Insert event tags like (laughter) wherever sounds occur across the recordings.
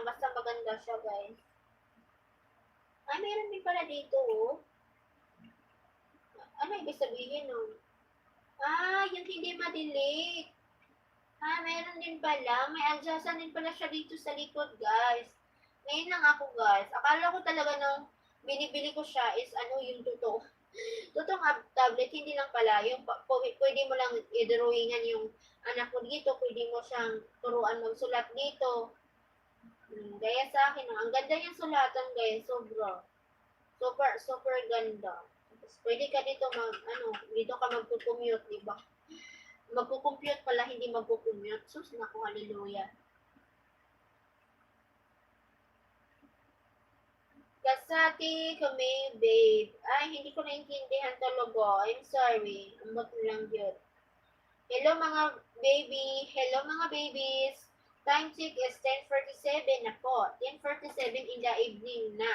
Basta maganda siya, guys. Ay, meron din pala dito, oh. Ano ibig sabihin, nun? Ah, yung hindi madilik. Ah, meron din pala. May adjustan din pala siya dito sa likod, guys. Ngayon lang ako, guys. Akala ko talaga nung binibili ko siya is ano yung totoo. (laughs) Totoong ab- tablet, hindi lang pala. Yung pwede mo lang i-drawingan yung anak mo dito. Pwede mo siyang turuan magsulat dito. Hmm, gaya sa akin, ang ganda yung sulatan, guys. Sobra. Super, super ganda. Tapos, pwede ka dito mag, ano, dito ka magkukommute, di ba? Magkukompute pala, hindi magkukommute. Sus, naku, hallelujah. Kasati kami, babe. Ay, hindi ko naintindihan talaga. I'm sorry. Ambot lang yun. Hello mga baby. Hello mga babies. Time check is 10.47 na po. 10.47 in the evening na.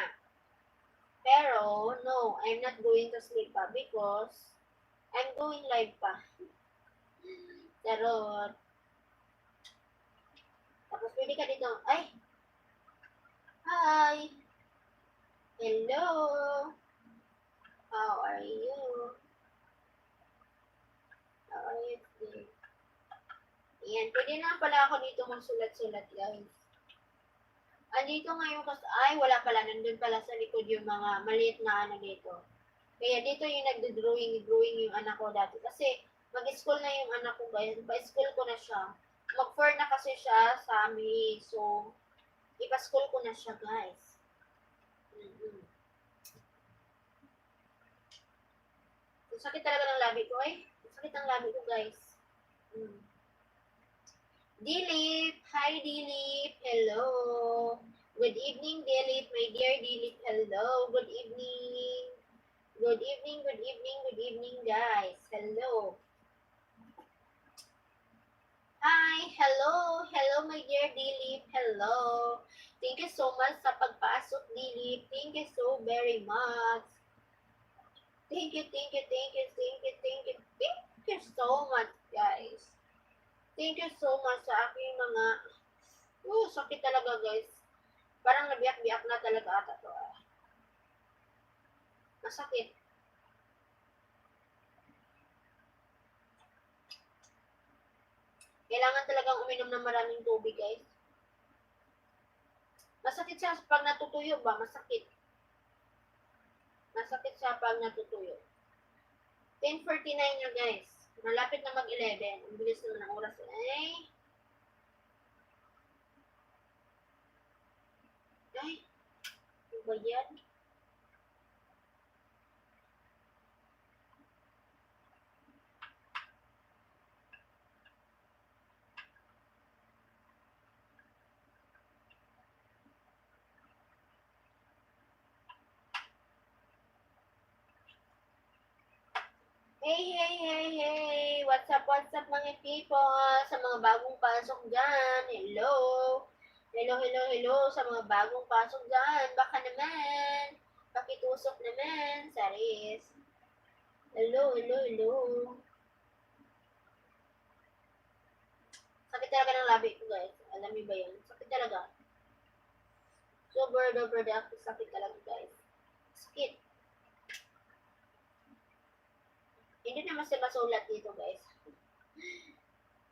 Pero, no, I'm not going to sleep pa because I'm going live pa. Charot. Tapos pwede ka dito. Ay! Ayan, pwede na pala ako dito magsulat-sulat, guys. Andito ngayon kasi, ay, wala pala, nandun pala sa likod yung mga maliit na ano dito. Kaya dito yung nagdo-drawing, drawing yung anak ko dati. Kasi, mag-school na yung anak ko, guys. Pa-school ko na siya. Mag-four na kasi siya sa amin. So, ipa-school ko na siya, guys. Mm-hmm. Ang sakit talaga ng labi ko, eh. Ang sakit ng labi ko, guys. Mm. Dilip! Hi, Dilip! Hello! Good evening, Dilip. My dear Dilip, hello. Good evening. Good evening, good evening, good evening, guys. Hello. Hi, hello. Hello, my dear Dilip. Hello. Thank you so much sa pagpasok, Dilip. Thank you so very much. Thank you, thank you, thank you, thank you, thank you. Thank you so much sa aking mga... Oh, sakit talaga, guys. Parang nabiyak-biyak na talaga ata to. Ah. Masakit. Kailangan talagang uminom ng maraming tubig, guys. Masakit siya pag natutuyo ba? Masakit. Masakit siya pag natutuyo. 10.49 na, guys. Malapit na mag-11. Ang bilis naman ng oras. Ay. Ay. Ano ba yan? Hey, hey, hey, hey! What's up, what's up mga people? Sa mga bagong pasok dyan, hello! Hello, hello, hello sa mga bagong pasok dyan. Baka naman, pakitusok naman, Saris. Hello, hello, hello. Sakit talaga ng labi ko, guys. Alam niyo ba yun? Sakit talaga. Super duper duper sakit talaga, guys. Sakit. Hindi naman siya masulat dito, guys.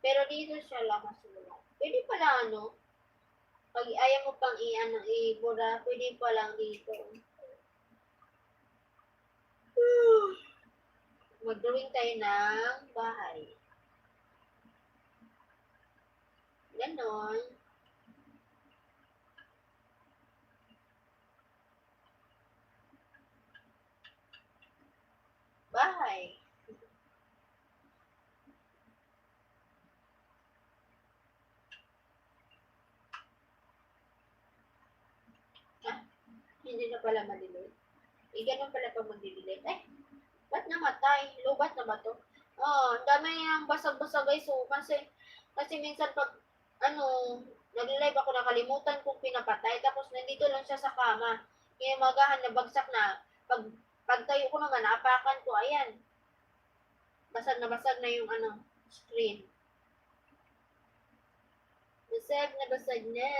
Pero dito siya lang masulat. Pwede pala, ano, pag ayaw mo pang i-ano, i-bura, pwede pa lang dito. Mag-drawing tayo ng bahay. Ganon. Bahay. Hindi na pala madilim. Eh, ganun pala pag magdidilim. Eh, ba't namatay? Lubat na ba to? Oh, ang dami ng basag-basag guys. So, kasi, kasi minsan pag, ano, nag-live ako, nakalimutan kong pinapatay. Tapos, nandito lang siya sa kama. Kaya magahan na bagsak na. Pag, pagtayo ko naman, naapakan ko, ayan. Basag na basag na yung, ano, screen. Basag na basag na.